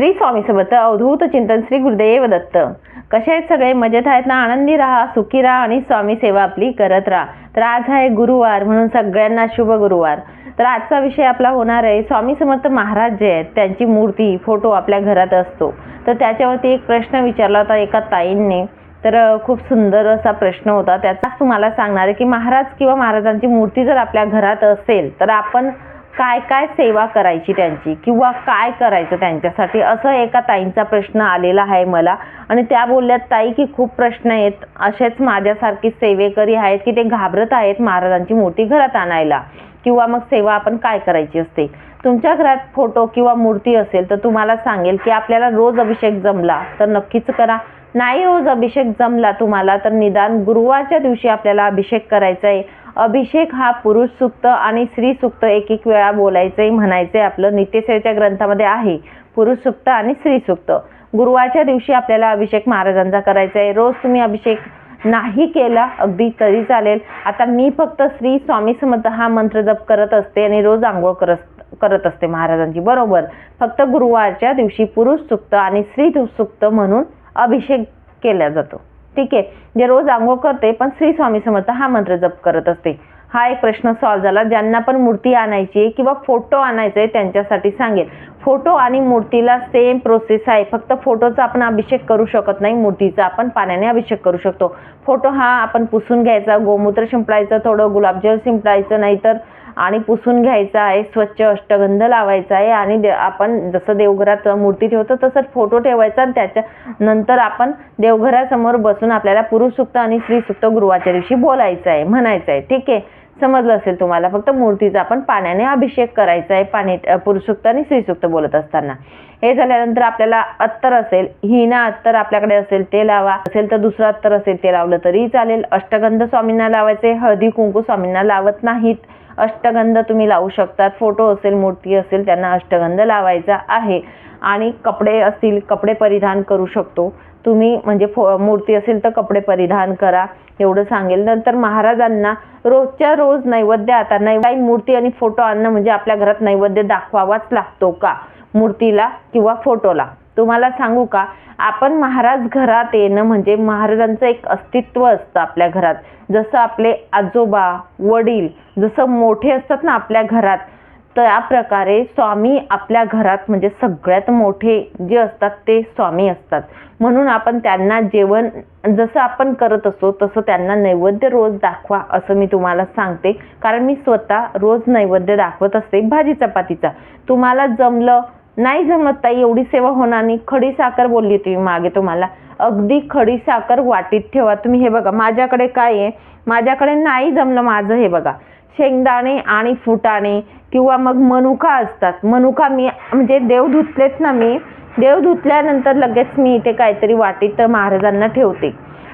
श्री स्वामी समर्थ अवधूत चिंतन श्री गुरुदेव दत्त. कसे आहेत सगळे? मजेत आहेत ना? आनंदी राहा सुखी राहा आणि स्वामी सेवा आपली करत राहा. तर आज आहे गुरुवार म्हणून सगळ्यांना शुभ गुरुवार. तर आजचा विषय आपला होणार आहे स्वामी समर्थ महाराज जे आहेत त्यांची मूर्ती फोटो आपल्या घरात असतो. तर त्याच्यावरती एक प्रश्न विचारला होता एका ताईंनी. तर खूप सुंदर असा प्रश्न होता. त्याचाच तुम्हाला सांगणार आहे की महाराज किंवा महाराजांची मूर्ती जर आपल्या घरात असेल तर आपण काय काय सेवा करायची त्यांची किंवा काय करायचं त्यांच्यासाठी? असं एका ताईंचा प्रश्न आलेला आहे मला. आणि त्या बोलल्यात ताई की खूप प्रश्न आहेत. असेच माझ्यासारखी सेवेकरी आहेत की ते घाबरत आहेत महाराजांची मूर्ती घरात आणायला. किंवा मग सेवा आपण काय करायची असते? तुमच्या घरात फोटो किंवा मूर्ती असेल तर तुम्हाला सांगेल की आपल्याला रोज अभिषेक जमला तर नक्कीच करा. नाही रोज अभिषेक जमला तुम्हाला तर निदान गुरुवारच्या दिवशी आपल्याला अभिषेक करायचा आहे अभिषेक हा पुरुष सुक्त आणि स्त्री सुक्त एक एक वेळा बोलायचे म्हणायचे आपलं नित्यसेवेच्या ग्रंथामध्ये आहे पुरुष सुक्त आणि स्त्री सुक्त. गुरुवारच्या दिवशी आपल्याला अभिषेक महाराजांचा करायचा आहे रोज तुम्ही अभिषेक नाही केला अगदी तरी चालेल. आता मी फक्त श्री स्वामी समर्थ हा मंत्र जप करत असते आणि रोज आंघोळ करत करत असते महाराजांची. बरोबर. फक्त गुरुवारच्या दिवशी पुरुष सुक्त आणि स्त्री सुक्त म्हणून अभिषेक केला जातो. ठीक आहे. जे रोज आंघोळ करते पण श्री स्वामी समर्थ हा मंत्र जप करत असते. हा एक प्रश्न सॉल्व्ह झाला. ज्यांना पण मूर्ती आणायची आहे किंवा फोटो आणायचे आहे त्यांच्यासाठी सांगेल फोटो आणि मूर्तीला सेम प्रोसेस आहे. फक्त फोटोचा आपण अभिषेक करू शकत नाही. मूर्तीचा आपण पाण्याने अभिषेक करू शकतो. फोटो हा आपण पुसून घ्यायचा. गोमूत्र शिंपडायचं थोडं गुलाबजल शिंपडायचं नाहीतर आणि पुसून घ्यायचा आहे स्वच्छ अष्टगंध लावायचा आहे आणि दे- आपण जसं देवघरात मूर्ती ठेवतो तसंच फोटो ठेवायचा आणि त्याच्या नंतर आपण देवघरासमोर बसून आपल्याला पुरुष सुक्त आणि स्त्री सुक्त दिवशी बोलायचं आहे म्हणायचं आहे. ठीक आहे? समजलं असेल तुम्हाला? फक्त मूर्तीचा आपण पाण्याने अभिषेक करायचा आहे पाणी पुरुषसुक्त आणि स्त्रीसुक्त बोलत असताना. हे झाल्यानंतर आपल्याला अत्तर असेल हिना अत्तर आपल्याकडे असेल ते लावा. असेल तर दुसरं अत्तर असेल ते लावलं तरी चालेल. अष्टगंध स्वामींना लावायचे हळदी कुंकू स्वामींना लावत नाहीत. अष्टगंध तुम्ही लावू शकतात. फोटो असेल मूर्ती असेल त्यांना अष्टगंध लावायचा आहे. आणि कपडे असतील कपडे परिधान करू शकतो. तुम्ही म्हणजे फो मूर्ती असेल तर कपडे परिधान करा. एवढं सांगेल. नंतर महाराजांना रोजच्या रोज नैवेद्य आता नैवाई मूर्ती आणि फोटो आणणं म्हणजे आपल्या घरात नैवेद्य दाखवावाच लागतो का? मूर्तीला किंवा फोटोला. तुम्हाला सांगू का? आपण महाराज घरात येणं म्हणजे महाराजांचं एक अस्तित्व असतं आपल्या घरात. जसं आपले आजोबा वडील जसं मोठे असतात ना आपल्या घरात त्या प्रकारे स्वामी आपल्या घरात म्हणजे सगळ्यात मोठे जे असतात ते स्वामी असतात. म्हणून आपण त्यांना जेवण जसं आपण करत असतो तसं त्यांना नैवेद्य रोज दाखवा असं मी तुम्हाला सांगते. कारण मी स्वतः रोज नैवेद्य दाखवत असते भाजी चपातीचा. तुम्हाला जमलं नाही जमत ताई एवढी सेवा होणार नाही. खडी साखर बोलली होती मी मागे तुम्हाला. अगदी खडी साखर वाटीत ठेवा. तुम्ही हे बघा माझ्याकडे काय आहे? माझ्याकडे नाही जमलं माझं हे बघा. शेंगदाणे आणि फुटाणे किंवा मग मनुका असतात. मनुका मी म्हणजे देव धुतलेत ना मी देव धुतल्यानंतर लगेच मी इथे काहीतरी वाटीत महाराजांना ठेवते.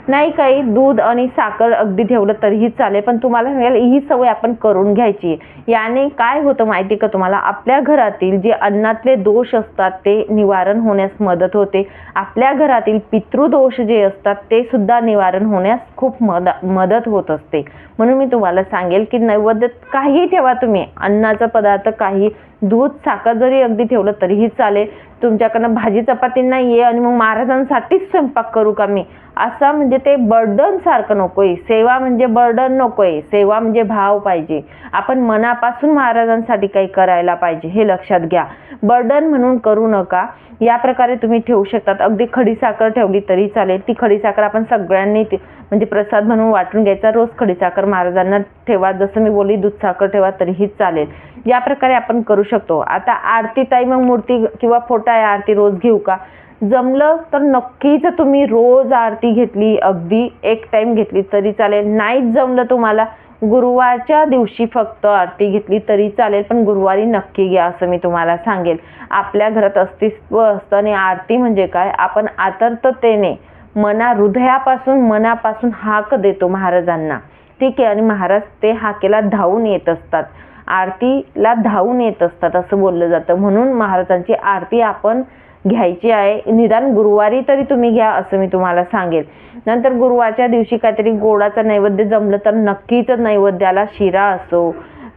नाही काही दूध आणि साखर अगदी ठेवलं तरीही चालेल पण तुम्हाला सांगेल ही सवय आपण करून घ्यायची. आहे. याने काय होतं माहिती का तुम्हाला? आपल्या घरातील जे अन्नातले दोष असतात ते निवारण होण्यास मदत होते. आपल्या घरातील पितृदोष जे असतात ते सुद्धा निवारण होण्यास खूप मद मदत होत असते. म्हणून मी तुम्हाला सांगेल की नैवेद्य काही ठेवा तुम्ही. अन्नाचा पदार्थ काही दूध साखर जरी अगदी ठेवलं तरीही चालेल. तुमच्याकडनं भाजी चपाती नाही आहे आणि मग महाराजांसाठीच स्वयंपाक करू का मी? असं म्हणजे ते बर्डन सारखं आहे सेवा म्हणजे बर्डन आहे सेवा म्हणजे भाव पाहिजे. आपण मनापासून महाराजांसाठी काही करायला पाहिजे हे लक्षात घ्या. बर्डन म्हणून करू नका. या प्रकारे तुम्ही ठेवू शकतात. अगदी खडी साखर ठेवली तरी चालेल. ती खडी साखर आपण सगळ्यांनी म्हणजे प्रसाद म्हणून वाटून घ्यायचा. रोज खडी साखर महाराजांना ठेवा. जसं मी बोलली दूध साखर ठेवा तरीही चालेल. या प्रकारे आपण करू शकतो. आता आरती ताई मग मूर्ती किंवा फोटा आहे आरती रोज घेऊ का? जमलं तर नक्कीच तुम्ही रोज आरती घेतली अगदी एक टाइम घेतली तरी चालेल. नाहीच जमलं तुम्हाला गुरुवारच्या दिवशी फक्त आरती घेतली तरी चालेल पण गुरुवारी नक्की घ्या असं मी तुम्हाला सांगेल. आपल्या घरात अस्तित्व असतं आणि आरती म्हणजे काय? आपण आतर्ततेने मना हृदयापासून मनापासून हाक देतो महाराजांना. ठीक आहे आणि महाराज ते हाकेला धावून येत असतात. आरतीला धावून येत असतात असं बोललं जातं. म्हणून महाराजांची आरती आपण घ्यायची आहे. निदान गुरुवारी तरी तुम्ही घ्या असं मी तुम्हाला सांगेल. नंतर गुरुवारच्या दिवशी काहीतरी गोडाचं नैवेद्य जमलं तर नक्कीच नैवेद्याला शिरा असो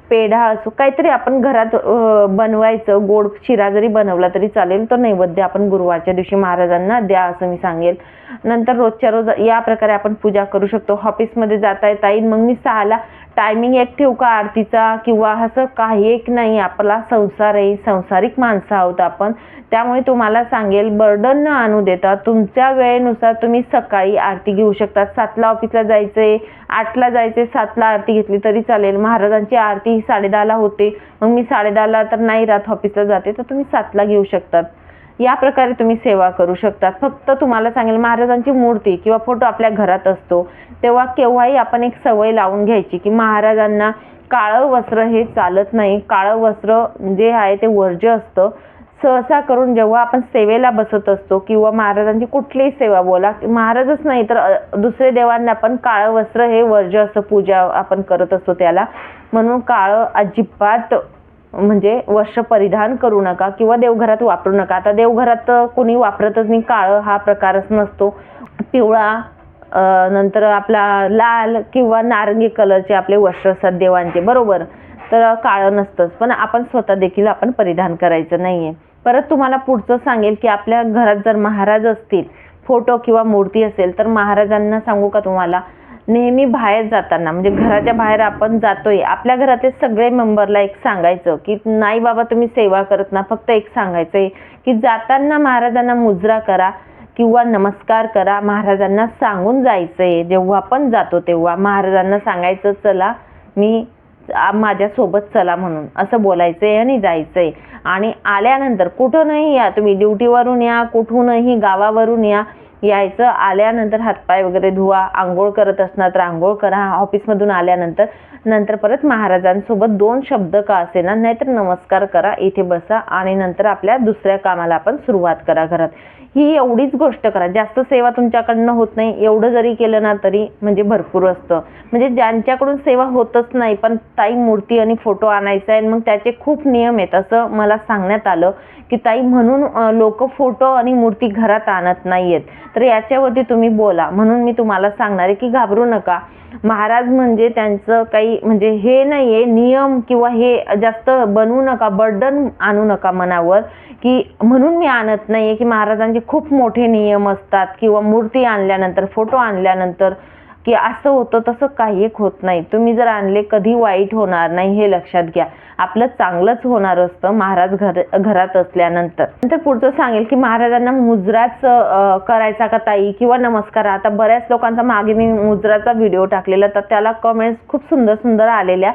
पेढा असो काहीतरी आपण घरात बनवायचं. गोड शिरा जरी बनवला तरी चालेल. तो नैवेद्य आपण गुरुवारच्या दिवशी महाराजांना द्या असं मी सांगेल. नंतर रोजच्या रोज या प्रकारे आपण पूजा करू शकतो. ऑफिसमध्ये जाता येता येईल मग मी सहाला टायमिंग एक ठेवू का आरतीचा? किंवा असं काही एक नाही आपला संसार आहे संसारिक माणसं आहोत आपण. त्यामुळे तुम्हाला सांगेल बर्डन न आणू देता तुमच्या वेळेनुसार तुम्ही सकाळी आरती घेऊ शकता. सातला ऑफिसला जायचे आठला जायचे सातला आरती घेतली तरी चालेल. महाराजांची आरती ही साडेदहाला होते. मग मी साडेदहाला तर नाही राहत ऑफिसला जाते तर तुम्ही सातला घेऊ शकतात. या प्रकारे तुम्ही सेवा करू शकतात. फक्त तुम्हाला सांगेल महाराजांची मूर्ती किंवा फोटो आपल्या घरात असतो तेव्हा केव्हाही आपण एक सवय लावून घ्यायची की महाराजांना काळं वस्त्र हे चालत नाही. काळं वस्त्र जे आहे ते वर्ज्य असतं. सहसा करून जेव्हा आपण सेवेला बसत असतो किंवा महाराजांची कुठलीही सेवा बोला महाराजच नाही तर दुसरे देवांना आपण काळं वस्त्र हे वर्ज्य असं पूजा आपण करत असतो त्याला. म्हणून काळं अजिबात म्हणजे वस्त्र परिधान करू नका किंवा देवघरात वापरू नका. आता देवघरात तर कोणी वापरतच नाही. काळं हा प्रकारच नसतो. पिवळा नंतर आपला लाल किंवा नारंगी कलरचे आपले वस्त्र असतात देवांचे. बरोबर? तर काळं नसतंच. पण आपण स्वतः देखील आपण परिधान करायचं नाही आहे परत तुम्हाला पुढचं सांगेल की आपल्या घरात जर महाराज असतील फोटो किंवा मूर्ती असेल तर महाराजांना सांगू का तुम्हाला? नेहमी बाहेर जाताना म्हणजे घराच्या बाहेर आपण जातोय आपल्या घरातले सगळे मेंबरला एक सांगायचं की नाही बाबा तुम्ही सेवा करत ना फक्त एक सांगायचंय की जाताना महाराजांना मुजरा करा किंवा नमस्कार करा महाराजांना सांगून जायचंय जेव्हा पण जातो तेव्हा महाराजांना सांगायचं चला मी माझ्यासोबत चला म्हणून असं बोलायचंय आणि जायचंय. आणि आल्यानंतर कुठूनही या तुम्ही ड्युटीवरून या कुठूनही गावावरून या यायचं. आल्यानंतर हातपाय वगैरे धुवा आंघोळ करत असणार तर आंघोळ करा. ऑफिसमधून आल्यानंतर नंतर परत महाराजांसोबत दोन शब्द का असेना नाहीतर नमस्कार करा इथे बसा आणि नंतर आपल्या दुसऱ्या कामाला आपण सुरुवात करा घरात. ही एवढीच गोष्ट करा. जास्त सेवा तुमच्याकडनं होत नाही. एवढं जरी केलं ना तरी म्हणजे भरपूर असतं. म्हणजे ज्यांच्याकडून सेवा होतच नाही पण ताई मूर्ती आणि फोटो आणायचा आहे आणि मग त्याचे खूप नियम आहेत. असं मला सांगण्यात आलं की ताई म्हणून लोक फोटो आणि मूर्ती घरात आणत नाहीयेत. तर याच्यावरती तुम्ही बोला. म्हणून मी तुम्हाला सांगणार आहे की घाबरू नका. महाराज म्हणजे त्यांचं काही म्हणजे हे नाही आहे नियम किंवा हे जास्त बनवू नका बर्डन आणू नका मनावर. की म्हणून मी आणत नाही आहे की महाराजांचे खूप मोठे नियम असतात किंवा मूर्ती आणल्यानंतर फोटो आणल्यानंतर. की असं होतं तसं काही एक होत नाही. तुम्ही जर आणले कधी वाईट होणार नाही हे लक्षात घ्या. आपलं चांगलंच होणार असतं महाराज घर घरात असल्यानंतर. नंतर पुढचं सांगेल की महाराजांना मुजराच करायचा का ताई? किंवा नमस्कार आता बऱ्याच लोकांचा मागे मी मुजराचा व्हिडिओ टाकलेला तर त्याला कमेंट्स खूप सुंदर सुंदर आलेल्या.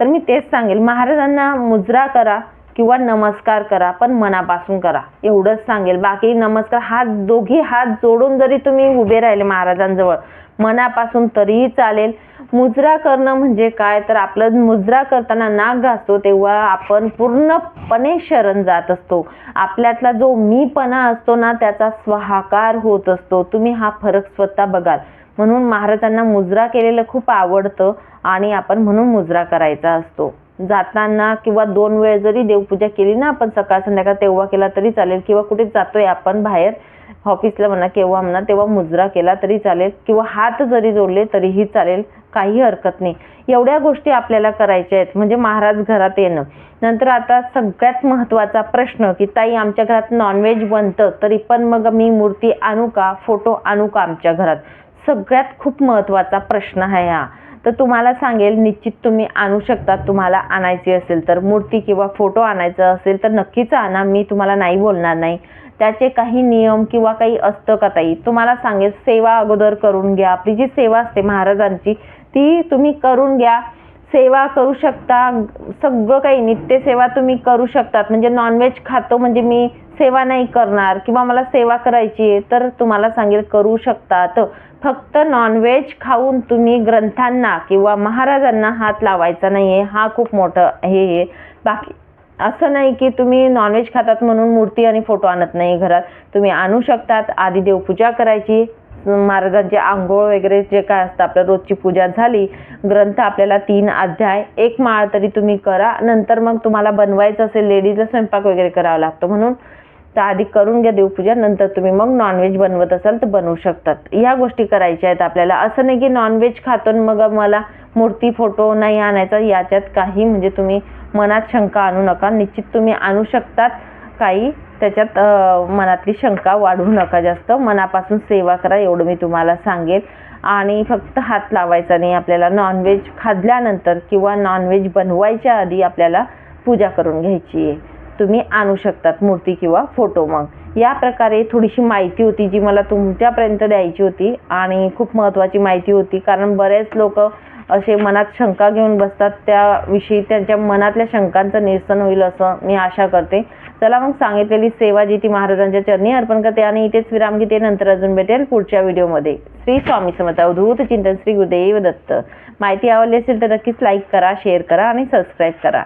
तर मी तेच सांगेल महाराजांना मुजरा करा. किंवा नमस्कार करा पण मनापासून करा. एवढंच सांगेल. बाकी नमस्कार हात दोघी हात जोडून जरी तुम्ही उभे राहिले महाराजांजवळ मनापासून तरीही चालेल. मुजरा करणं म्हणजे काय? तर आपलं मुजरा करताना नाक घासतो तेव्हा आपण पूर्णपणे शरण जात असतो. आपल्यातला जो मीपणा असतो ना त्याचा स्वाहाकार होत असतो. तुम्ही हा फरक स्वतः बघाल. म्हणून महाराजांना मुजरा केलेलं खूप आवडतं आणि आपण म्हणून मुजरा करायचा असतो. जाताना किंवा दोन वेळ जरी देवपूजा केली ना आपण सकाळ संध्याकाळ तेव्हा केला तरी चालेल. किंवा कुठे जातोय आपण बाहेर ऑफिसला म्हणा केव्हा म्हणा तेव्हा मुजरा केला तरी चालेल. किंवा हात जरी जोडले तरीही चालेल. काही हरकत नाही. एवढ्या गोष्टी आपल्याला करायच्या आहेत. म्हणजे महाराज घरात येणं. नंतर आता सगळ्यात महत्त्वाचा प्रश्न की ताई आमच्या घरात नॉनव्हेज बनतं तरी पण मग मी मूर्ती आणू का? फोटो आणू का आमच्या घरात? सगळ्यात खूप महत्त्वाचा प्रश्न आहे हा तर तुम्हाला सांगेल निश्चित तुम्ही आणू शकता. तुम्हाला आणायची असेल तर मूर्ती किंवा फोटो आणायचा असेल तर नक्कीच आणा. मी तुम्हाला नाही बोलणार नाही. त्याचे काही नियम किंवा काही असतं का ताई? तुम्हाला सांगेल सेवा अगोदर करून घ्या. आपली जी सेवा असते महाराजांची ती तुम्ही करून घ्या. सेवा करू शकता. सगळं काही नित्यसेवा तुम्ही करू शकतात. म्हणजे नॉनव्हेज खातो म्हणजे मी सेवा नाही करणार किंवा मला सेवा करायची आहे तर तुम्हाला सांगेल करू शकतात. फक्त नॉनव्हेज खाऊन तुम्ही ग्रंथांना किंवा महाराजांना हात लावायचा नाही आहे हा खूप मोठं हे आहे. बाकी असं नाही की तुम्ही नॉनव्हेज खातात म्हणून मूर्ती आणि फोटो आणत नाही घरात. तुम्ही आणू शकतात. आधी देवपूजा करायची. महाराजांचे आंघोळ वगैरे जे काय असतं आपल्या रोजची पूजा झाली ग्रंथ आपल्याला तीन अध्याय एक माळ तरी तुम्ही करा. नंतर मग तुम्हाला बनवायचं असेल लेडीजला स्वयंपाक वगैरे करावा लागतो म्हणून. तर आधी करून घ्या देवपूजा नंतर तुम्ही मग नॉनव्हेज बनवत असाल तर बनवू शकतात. ह्या गोष्टी करायच्या आहेत आपल्याला. असं नाही की नॉनव्हेज खातो मग मला मूर्ती फोटो नाही आणायचा याच्यात काही म्हणजे तुम्ही मनात शंका आणू नका. निश्चित तुम्ही आणू शकतात काही. त्याच्यात मनातली शंका वाढवू नका जास्त. मनापासून सेवा करा एवढं मी तुम्हाला सांगेन आणि फक्त हात लावायचा नाही. आपल्याला नॉनव्हेज खाल्ल्यानंतर किंवा नॉनव्हेज बनवायच्या आधी आपल्याला पूजा करून घ्यायची आहे. तुम्ही आणू शकतात मूर्ती किंवा फोटो मग. या प्रकारे थोडीशी माहिती होती जी मला तुमच्यापर्यंत द्यायची होती आणि खूप महत्त्वाची माहिती होती. कारण बरेच लोक असे मनात शंका घेऊन बसतात. त्याविषयी त्यांच्या मनातल्या शंकांचं निरसन होईल असं मी आशा करते. चला मग सांगितलेली सेवा जी ती महाराजांच्या चरणी अर्पण करते आणि इथेच विराम घेते. नंतर अजून भेटेल पुढच्या व्हिडिओमध्ये. श्री स्वामी समर्थ. अवधूत चिंतन श्री गुरुदेव दत्त. माहिती आवडली असेल तर नक्कीच लाईक करा शेअर करा आणि सबस्क्राईब करा.